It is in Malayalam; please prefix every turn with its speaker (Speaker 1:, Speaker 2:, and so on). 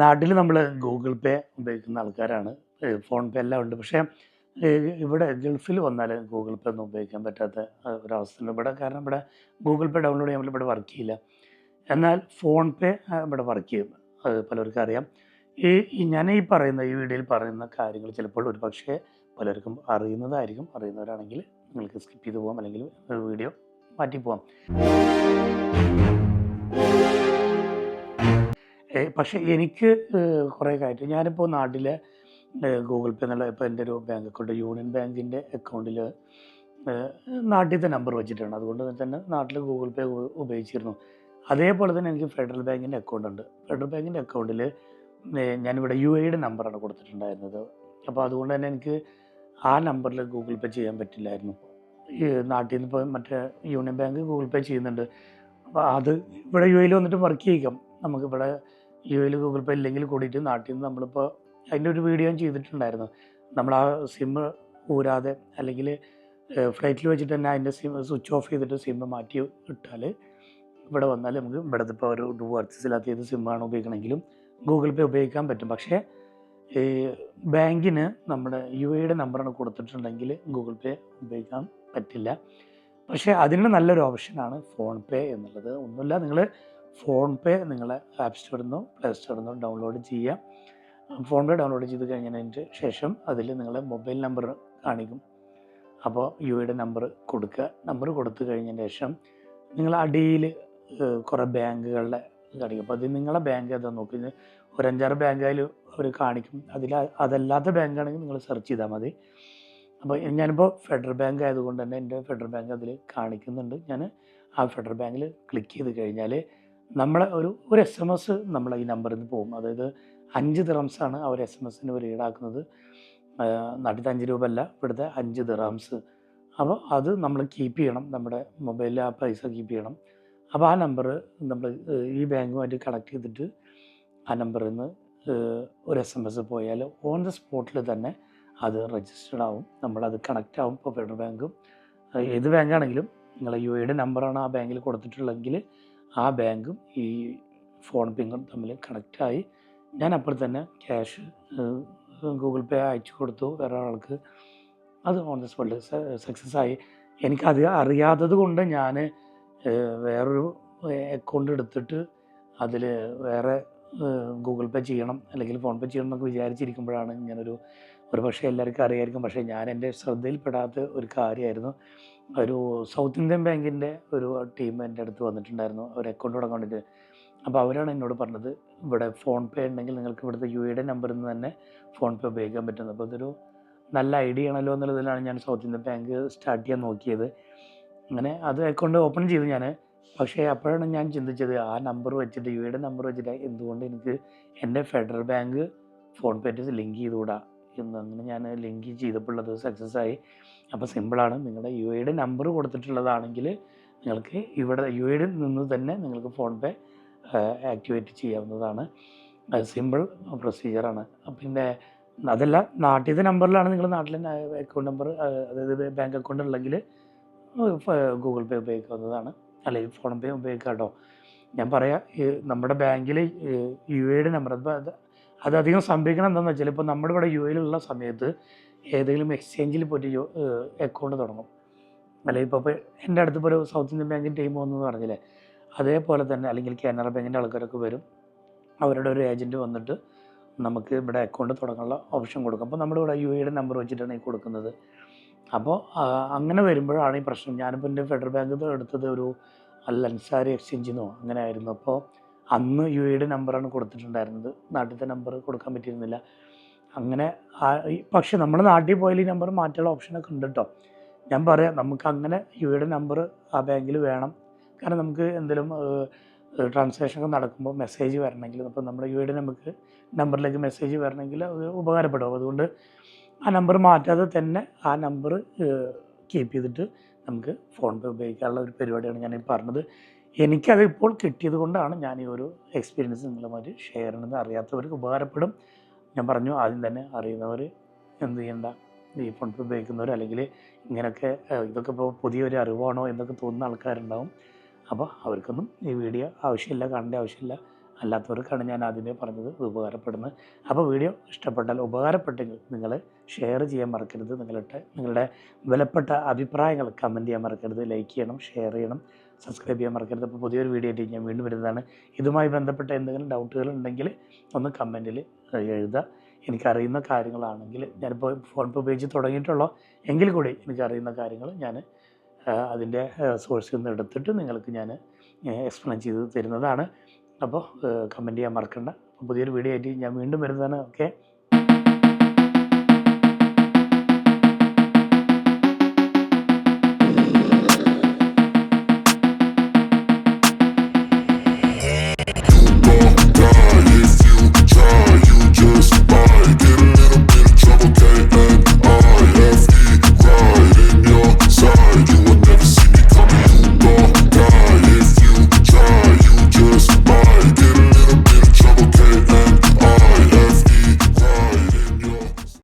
Speaker 1: നാട്ടിൽ നമ്മൾ ഗൂഗിൾ പേ ഉപയോഗിക്കുന്ന ആൾക്കാരാണ്. ഫോൺ പേ എല്ലാം ഉണ്ട്. പക്ഷേ ഇവിടെ ഗൾഫിൽ വന്നാൽ ഗൂഗിൾ പേ ഒന്നും ഉപയോഗിക്കാൻ പറ്റാത്ത ഒരവസ്ഥയുണ്ട് ഇവിടെ കാരണം ഇവിടെ ഗൂഗിൾ പേ ഡൗൺലോഡ് ചെയ്യാൻ ഇവിടെ വർക്ക് ചെയ്യില്ല. എന്നാൽ ഫോൺ പേ ഇവിടെ വർക്ക് ചെയ്യും. അത് പലർക്കും അറിയാം. ഈ ഞാൻ ഈ പറയുന്ന ഈ വീഡിയോയിൽ പറയുന്ന കാര്യങ്ങൾ ചിലപ്പോൾ ഒരു പക്ഷേ പലർക്കും അറിയുന്നതായിരിക്കും. അറിയുന്നവരാണെങ്കിൽ നിങ്ങൾക്ക് സ്കിപ്പ് ചെയ്ത് പോകാം അല്ലെങ്കിൽ വീഡിയോ മാറ്റി പക്ഷേ എനിക്ക് കുറേ കാര്യം ഞാനിപ്പോൾ നാട്ടിലെ ഗൂഗിൾ പേ എന്നുള്ള ഇപ്പോൾ എന്റെ ഒരു ബാങ്ക് അക്കൗണ്ട് യൂണിയൻ ബാങ്കിന്റെ അക്കൗണ്ടിൽ നാട്ടിലത്തെ നമ്പർ വെച്ചിട്ടാണ്. അതുകൊണ്ട് തന്നെ നാട്ടിൽ ഗൂഗിൾ പേ ഉപയോഗിച്ചിരുന്നു. അതേപോലെ തന്നെ എനിക്ക് ഫെഡറൽ ബാങ്കിന്റെ അക്കൗണ്ട് ഉണ്ട്. ഫെഡറൽ ബാങ്കിന്റെ അക്കൗണ്ടിൽ ഞാനിവിടെ യു എയുടെ നമ്പറാണ് കൊടുത്തിട്ടുണ്ടായിരുന്നത്. അപ്പോൾ അതുകൊണ്ട് തന്നെ എനിക്ക് ആ നമ്പറിൽ ഗൂഗിൾ പേ ചെയ്യാൻ പറ്റില്ലായിരുന്നു. ഈ നാട്ടിൽ നിന്ന് ഇപ്പോൾ മറ്റേ യൂണിയൻ ബാങ്ക് ഗൂഗിൾ പേ ചെയ്യുന്നുണ്ട്. അപ്പോൾ അത് ഇവിടെ യു എയിൽ വന്നിട്ട് വർക്ക് ചെയ്യിക്കാം. നമുക്കിവിടെ യു എയിൽ ഗൂഗിൾ പേ ഇല്ലെങ്കിൽ കൂടിയിട്ട് നാട്ടിൽ നിന്ന് നമ്മളിപ്പോൾ അതിന്റെ ഒരു വീഡിയോ ചെയ്തിട്ടുണ്ടായിരുന്നു. നമ്മൾ ആ സിം ഊരാതെ അല്ലെങ്കിൽ ഫ്ലൈറ്റിൽ വെച്ചിട്ട് തന്നെ അതിന്റെ സിം സ്വിച്ച് ഓഫ് ചെയ്തിട്ട് സിം മാറ്റി ഇട്ടാൽ ഇവിടെ വന്നാൽ നമുക്ക് ഇവിടെ ഇപ്പോൾ ഒരു ഡു വർക്ക്സില്ലാത്ത ഏത് സിമ്മാണ് ഉപയോഗിക്കണമെങ്കിലും ഗൂഗിൾ പേ ഉപയോഗിക്കാൻ പറ്റും. പക്ഷേ ഈ ബാങ്കിന് നമ്മുടെ യു എയുടെ നമ്പറാണ് കൊടുത്തിട്ടുണ്ടെങ്കിൽ ഗൂഗിൾ പേ ഉപയോഗിക്കാൻ പറ്റില്ല. പക്ഷേ അതിന് നല്ലൊരു ഓപ്ഷനാണ് ഫോൺ പേ എന്നുള്ളത്. ഒന്നുമില്ല നിങ്ങൾ ഫോൺ പേ നിങ്ങൾ ആപ്പ് സ്റ്റോറിൽ നിന്നോ പ്ലേ സ്റ്റോറിൽ നിന്നോ ഡൗൺലോഡ് ചെയ്യാം. ഫോൺ പേ ഡൗൺലോഡ് ചെയ്ത് കഴിഞ്ഞതിന് ശേഷം അതിൽ നിങ്ങൾ മൊബൈൽ നമ്പർ കാണിക്കും. അപ്പോൾ യു എയുടെ നമ്പർ കൊടുക്കുക. നമ്പർ കൊടുത്തു കഴിഞ്ഞതിന് ശേഷം നിങ്ങൾ അടിയിൽ കുറേ ബാങ്കുകളുടെ കാണിക്കും. അപ്പോൾ അത് നിങ്ങളെ ബാങ്ക് ഏതാ നോക്കി. ഒരു അഞ്ചാറ് ബാങ്കായാൽ അവർ കാണിക്കും. അതിൽ അതല്ലാത്ത ബാങ്കാണെങ്കിൽ നിങ്ങൾ സെർച്ച് ചെയ്താൽ മതി. അപ്പോൾ ഞാനിപ്പോൾ ഫെഡറൽ ബാങ്ക് ആയതുകൊണ്ട് തന്നെ എന്റെ ഫെഡറൽ ബാങ്ക് അതിൽ കാണിക്കുന്നുണ്ട്. ഞാൻ ആ ഫെഡറൽ ബാങ്കിൽ ക്ലിക്ക് ചെയ്ത് കഴിഞ്ഞാൽ നമ്മളെ ഒരു ഒരു എസ് എം എസ് നമ്മൾ ഈ നമ്പറിൽ നിന്ന് പോകും. അതായത് അഞ്ച് ദിറംസാണ് ഒരു എസ് എം എസിന് ഒരു ഈടാക്കുന്നത്. നാട്ടിലത്തെ അഞ്ച് രൂപ അല്ല ഇവിടുത്തെ അഞ്ച് ദിറംസ് അപ്പോൾ അത് നമ്മൾ കീപ്പ് ചെയ്യണം. നമ്മുടെ മൊബൈലിൽ ആ പൈസ കീപ്പ് ചെയ്യണം. അപ്പോൾ ആ നമ്പർ നമ്മൾ ഈ ബാങ്കുമായിട്ട് കണക്ട് ചെയ്തിട്ട് ആ നമ്പറിൽ നിന്ന് ഒരു എസ് എം എസ് പോയാൽ ഓൺ ദ സ്പോട്ടിൽ തന്നെ അത് രജിസ്റ്റേർഡ് ആവും. നമ്മളത് കണക്റ്റ് ആവും ഇപ്പോൾ ഫെഡറൽ ബാങ്കും ഏത് ബാങ്കാണെങ്കിലും നിങ്ങളെ യു എയുടെ നമ്പറാണ് ആ ബാങ്കിൽ കൊടുത്തിട്ടുള്ളതെങ്കിൽ ആ ബാങ്കും ഈ ഫോൺ പേയും തമ്മിൽ കണക്റ്റായി. ഞാൻ അപ്പോൾ തന്നെ ക്യാഷ് ഗൂഗിൾ പേ അയച്ചു കൊടുത്തു. വേറെ ആൾക്ക് അത് ഓൺ ദ സ്പോട്ടിൽ സക്സസ് ആയി. എനിക്കത് അറിയാത്തത് കൊണ്ട് ഞാൻ വേറൊരു അക്കൗണ്ട് എടുത്തിട്ട് അതിൽ വേറെ ഗൂഗിൾ പേ ചെയ്യണം അല്ലെങ്കിൽ ഫോൺ പേ ചെയ്യണം എന്നൊക്കെ വിചാരിച്ചിരിക്കുമ്പോഴാണ് ഇങ്ങനൊരു ഒരു പക്ഷേ എല്ലാവർക്കും അറിയായിരിക്കും. പക്ഷേ ഞാൻ എന്റെ ശ്രദ്ധയിൽപ്പെടാത്ത ഒരു കാര്യമായിരുന്നു. ഒരു സൗത്ത് ഇന്ത്യൻ ബാങ്കിന്റെ ഒരു ടീം എന്റെ അടുത്ത് വന്നിട്ടുണ്ടായിരുന്നു. ഒരു അക്കൗണ്ട് തുടങ്ങാൻ വേണ്ടിയിട്ട്. അപ്പോൾ അവരാണ് എന്നോട് പറഞ്ഞത് ഇവിടെ ഫോൺ പേ ഉണ്ടെങ്കിൽ നിങ്ങൾക്ക് ഇവിടുത്തെ യു എയുടെ നമ്പറിൽ നിന്ന് തന്നെ ഫോൺ പേ ഉപയോഗിക്കാൻ പറ്റുന്നത്. അപ്പോൾ അതൊരു നല്ല ഐഡിയ ആണല്ലോ എന്നുള്ളതിലാണ് ഞാൻ സൗത്ത് ഇന്ത്യൻ ബാങ്ക് സ്റ്റാർട്ട് ചെയ്യാൻ നോക്കിയത്. അങ്ങനെ അത് അക്കൗണ്ട് ഓപ്പൺ ചെയ്തു ഞാൻ. പക്ഷേ അപ്പോഴാണ് ഞാൻ ചിന്തിച്ചത് ആ നമ്പർ വെച്ചിട്ട് യു എയുടെ നമ്പർ വെച്ചിട്ട് എന്തുകൊണ്ട് എനിക്ക് എന്റെ Federal bank PhonePe link ചെയ്തുകൂടാ? എന്ന് അങ്ങനെ ഞാൻ ലിങ്ക് ചെയ്തപ്പോൾ അത് സക്സസ് ആയി. അപ്പോൾ സിമ്പിളാണ് നിങ്ങളുടെ യു എയുടെ നമ്പർ കൊടുത്തിട്ടുള്ളതാണെങ്കിൽ നിങ്ങൾക്ക് ഇവിടെ യു എയിൽ നിന്ന് തന്നെ നിങ്ങൾക്ക് ഫോൺ പേ ആക്ടിവേറ്റ് ചെയ്യാവുന്നതാണ്. സിമ്പിൾ പ്രൊസീജിയറാണ് പിന്നെ അതല്ല നാട്ടിലത്തെ നമ്പറിലാണ് നിങ്ങൾ നാട്ടിലെ അക്കൗണ്ട് നമ്പർ അതായത് ബാങ്ക് അക്കൗണ്ട് ഉള്ളെങ്കിൽ ഗൂഗിൾ പേ ഉപയോഗിക്കാവുന്നതാണ്. അല്ലെങ്കിൽ ഫോൺ പേ ഉപയോഗിക്കാം കേട്ടോ. ഞാൻ പറയാം നമ്മുടെ ബാങ്കിൽ യു എയുടെ നമ്പർ അതധികം സംഭവിക്കണം എന്താണെന്ന് വെച്ചാൽ ഇപ്പോൾ നമ്മുടെ ഇവിടെ യു എയിലുള്ള സമയത്ത് ഏതെങ്കിലും എക്സ്ചേഞ്ചിൽ പോയിട്ട് അക്കൗണ്ട് തുടങ്ങും. അല്ലെങ്കിൽ ഇപ്പോൾ എന്റെ അടുത്ത് ഇപ്പോൾ ഒരു സൗത്ത് ഇന്ത്യൻ ബാങ്കിന്റെ ടീം വന്നു പറഞ്ഞില്ലേ അതേപോലെ തന്നെ അല്ലെങ്കിൽ കാനറ ബാങ്കിന്റെ ആൾക്കാരൊക്കെ വരും. അവരുടെ ഒരു ഏജന്റ് വന്നിട്ട് നമുക്ക് ഇവിടെ അക്കൗണ്ട് തുടങ്ങാനുള്ള ഓപ്ഷൻ കൊടുക്കും. അപ്പോൾ നമ്മുടെ ഇവിടെ യു എയുടെ നമ്പർ വെച്ചിട്ടാണ് ഈ കൊടുക്കുന്നത്. അപ്പോൾ അങ്ങനെ വരുമ്പോഴാണ് ഈ പ്രശ്നം. ഞാനിപ്പോൾ എന്റെ ഫെഡറൽ ബാങ്ക് എടുത്തത് ഒരു അൽ അൻസാരി എക്സ്ചേഞ്ചിന്നോ അങ്ങനെ ആയിരുന്നു. അപ്പോൾ അന്ന് യു എയുടെ നമ്പറാണ് കൊടുത്തിട്ടുണ്ടായിരുന്നത്. നാട്ടിലത്തെ നമ്പർ കൊടുക്കാൻ പറ്റിയിരുന്നില്ല. അങ്ങനെ പക്ഷേ നമ്മുടെ നാട്ടിൽ പോയാൽ ഈ നമ്പർ മാറ്റാനുള്ള ഓപ്ഷനൊക്കെ ഉണ്ട് കേട്ടോ ഞാൻ പറയാം നമുക്ക് അങ്ങനെ യു എയുടെ നമ്പർ ആ ബാങ്കിൽ വേണം. കാരണം നമുക്ക് എന്തെങ്കിലും ട്രാൻസാക്ഷൻ ഒക്കെ നടക്കുമ്പോൾ മെസ്സേജ് വരണമെങ്കിൽ അപ്പോൾ നമ്മുടെ യു എയുടെ നമുക്ക് നമ്പറിലേക്ക് മെസ്സേജ് വരണമെങ്കിൽ അത് ഉപകാരപ്പെടും. അതുകൊണ്ട് ആ നമ്പർ മാറ്റാതെ തന്നെ ആ നമ്പർ കീപ്പ് ചെയ്തിട്ട് നമുക്ക് ഫോൺ പേ ഉപയോഗിക്കാനുള്ള ഒരു പരിപാടിയാണ് ഞാൻ പറഞ്ഞത്. എനിക്കത് ഇപ്പോൾ കിട്ടിയത് കൊണ്ടാണ് ഞാൻ ഈ ഒരു എക്സ്പീരിയൻസ് നിങ്ങളുമായിട്ട് ഷെയർ ചെയ്യുന്നത്. അറിയാത്തവർക്ക് ഉപകാരപ്പെടും. ഞാൻ പറഞ്ഞു ആദ്യം തന്നെ അറിയുന്നവർ എന്ത് ചെയ്യണ്ട? ഈ ഫോൺ ഉപയോഗിക്കുന്നവർ അല്ലെങ്കിൽ ഇങ്ങനെയൊക്കെ ഇതൊക്കെ ഇപ്പോൾ പുതിയൊരു അറിവാണോ എന്നൊക്കെ തോന്നുന്ന ആൾക്കാരുണ്ടാവും. അപ്പോൾ അവർക്കൊന്നും ഈ വീഡിയോ ആവശ്യമില്ല കാണേണ്ട ആവശ്യമില്ല. അല്ലാത്തവർക്കാണ് ഞാൻ ആദ്യമേ പറഞ്ഞത് ഉപകാരപ്പെടുന്നത്. അപ്പോൾ വീഡിയോ ഇഷ്ടപ്പെട്ടാൽ ഉപകാരപ്പെട്ടെങ്കിൽ നിങ്ങൾ ഷെയർ ചെയ്യാൻ മറക്കരുത്. നിങ്ങളുടെ നിങ്ങളുടെ വിലപ്പെട്ട അഭിപ്രായങ്ങൾ കമന്റ് ചെയ്യാൻ മറക്കരുത്. ലൈക്ക് ചെയ്യണം ഷെയർ ചെയ്യണം. സബ്സ്ക്രൈബ് ചെയ്യാൻ മറക്കരുത്. അപ്പോൾ പുതിയൊരു വീഡിയോ ആയിട്ട് ഞാൻ വീണ്ടും വരുന്നതാണ്. ഇതുമായി ബന്ധപ്പെട്ട എന്തെങ്കിലും ഡൗട്ടുകൾ ഉണ്ടെങ്കിൽ ഒന്ന് കമന്റിൽ എഴുതുക. എനിക്കറിയുന്ന കാര്യങ്ങളാണെങ്കിൽ ഞാനിപ്പോൾ ഫോൺ പേ ഉപയോഗിച്ച് തുടങ്ങിയിട്ടുള്ളൂ. എങ്കിൽ കൂടി എനിക്കറിയുന്ന കാര്യങ്ങൾ ഞാൻ അതിന്റെ സോഴ്സിൽ നിന്ന് എടുത്തിട്ട് നിങ്ങൾക്ക് ഞാൻ എക്സ്പ്ലെയിൻ ചെയ്ത് തരുന്നതാണ്. അപ്പോൾ കമന്റ് ചെയ്യാൻ മറക്കണ്ട. പുതിയൊരു വീഡിയോ ആയിട്ട് ഞാൻ വീണ്ടും വരുന്നതാണ്. ഓക്കെ